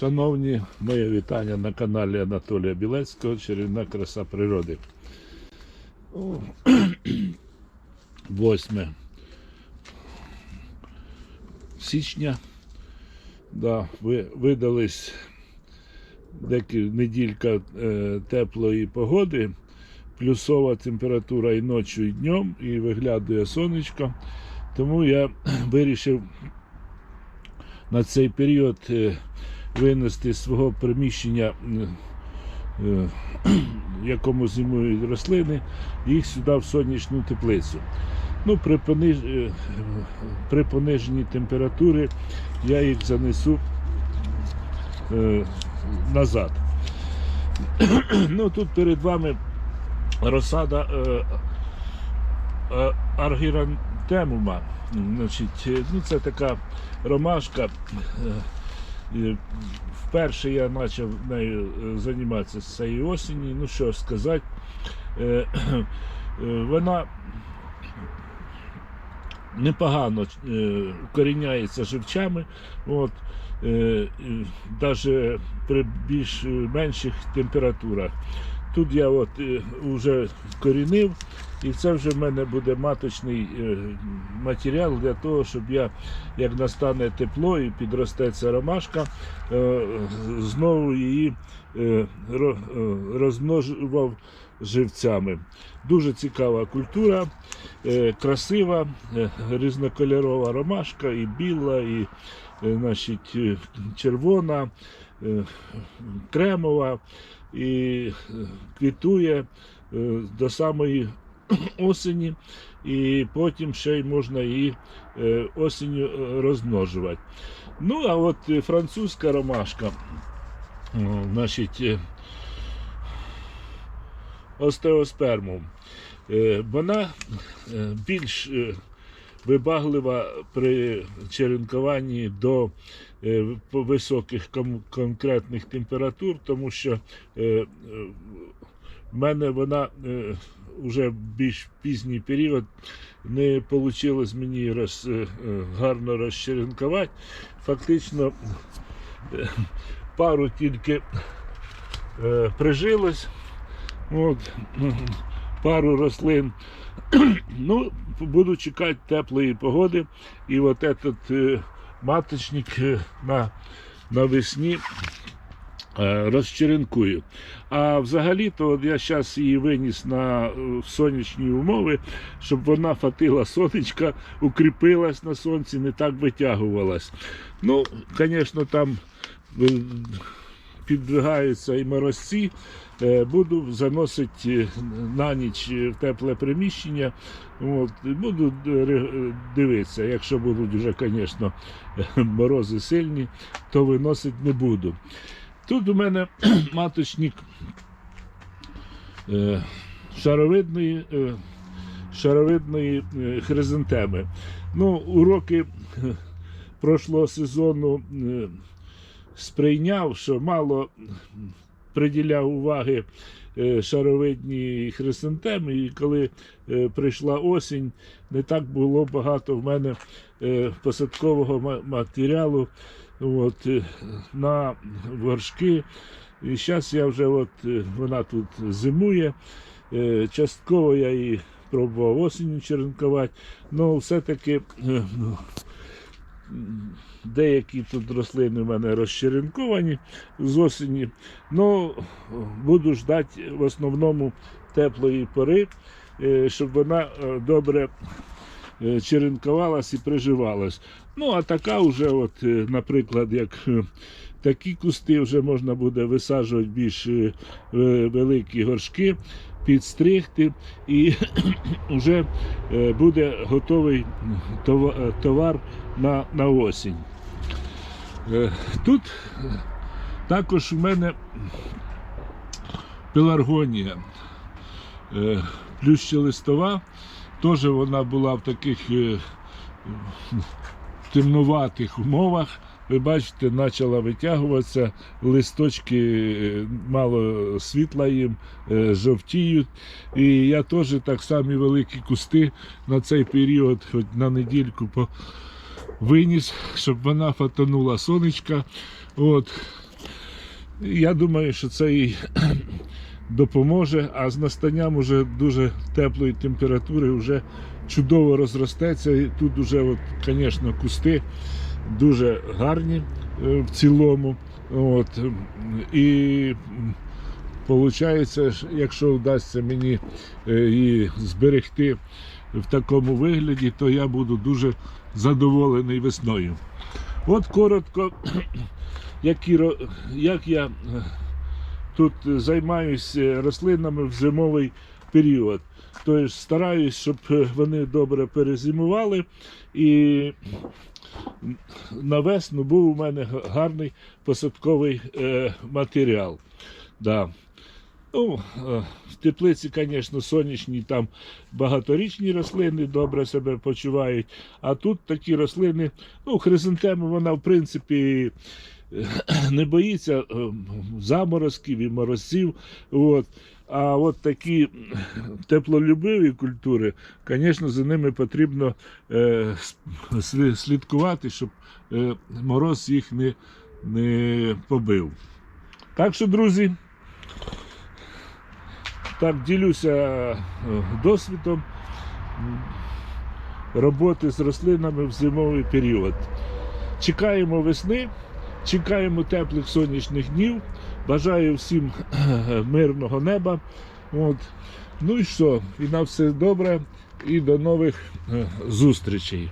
Шановні, моє вітання на каналі Анатолія Білецького Чарівна краса природи. 8 січня. Да, ви, видались декілька неділька е, теплої погоди, плюсова температура і ночі, і днем, і виглядує сонечко. Тому я вирішив на цей період е, винести з свого приміщення, е, е, якому зимують рослини, їх сюди в сонячну теплицю. Ну, при, е, пониженні температури я їх занесу назад. ну, тут перед вами розсада аргірантемума. Значить, ну, це така ромашка. І Вперше я почав нею е, займатися з цієї осені. Ну що сказати, е, е, вона непогано укоріняється живчами. От, навіть при більш менших температурах. Тут я от е, вже вкорінив, і це вже в мене буде маточний е, матеріал для того, щоб я, як настане тепло і підросте ця ромашка, е, знову її е, ро- е, розмножував живцями. Дуже цікава культура, е, красива, е, різнокольорова ромашка, і біла, і е, значить, е, червона, е, кремова, і е, квітує е, до самої осені, і потім ще й можна її е, осінню розмножувати. Ну, а от французька ромашка, значить, остеоспермум, е, вона більш вибаглива при черенкуванні до високих конкретних температур, тому що е, е, в мене вона е, вже більш пізній період не вийшло мені роз, е, е, гарно розчеренкувати. Фактично е, пару тільки е, прижилось. От, пару рослин. ну, буду чекати теплої погоди. І от этот е, маточник е, на, навесні е, розчеренкую. А взагалі-то от я зараз її виніс на е, сонячні умови, щоб вона фатила сонечка, укріпилась на сонці, не так витягувалась. Ну, звісно, там підвигаються і морозці. Е, Буду заносити е, на ніч в тепле приміщення. От, буду е, дивитися. Якщо будуть вже, звісно, морози сильні, то виносити не буду. Тут у мене маточник е, шаровидної, е, шаровидної е, хризантеми. Ну, уроки е, прошлого сезону е, сприйняв, що мало приділяв уваги е, шаровидній хризантемі, і коли е, прийшла осінь, не так було багато в мене е, посадкового матеріалу от, на горшки. І зараз я вже от, вона тут зимує. Частково я її пробував осінню черенкувати, але все-таки е, ну, деякі тут рослини в мене розчеренковані з осені. Ну, буду ждати в основному теплої пори, е, щоб вона е, добре е, черенкувалась і приживалась. Ну, а така вже, от, наприклад, як такі кусти вже можна буде висаджувати більш великі горшки, підстригти, і вже е, буде готовий е, товар на, на осінь. Е, Тут також у мене пеларгонія е, плющелистова. Теж вона була в таких темнуватих умовах. Ви бачите, почала витягуватися, листочки е, мало світла їм, е, жовтіють. І я теж так само великі кусти на цей період, хоч на недільку виніс, щоб вона фотонула сонечка. От. Я думаю, що це їй допоможе, а з настанням уже дуже теплої температури вже чудово розростеться. І тут вже, звісно, кусти дуже гарні е, в цілому. От, і виходить, якщо вдасться мені е, її зберегти в такому вигляді, то я буду дуже задоволений весною. От коротко, як, я е, тут займаюся рослинами в зимовий період. Тобто стараюсь, щоб е, вони добре перезимували і на весну був у мене гарний посадковий е, матеріал. Да. Ну, е, в теплиці, звісно, сонячні, там багаторічні рослини добре себе почувають. А тут такі рослини, ну, хризантеми, вона, в принципі, не боїться е, заморозків і морозців. От. А от такі теплолюбиві культури, звісно, за ними потрібно е, слідкувати, щоб е, мороз їх не, не побив. Так що, друзі, так ділюся е, досвідом роботи з рослинами в зимовий період. Чекаємо весни, чекаємо теплих сонячних днів. Бажаю всім мирного неба. От. Ну і що? І на все добре, і до нових е, зустрічей.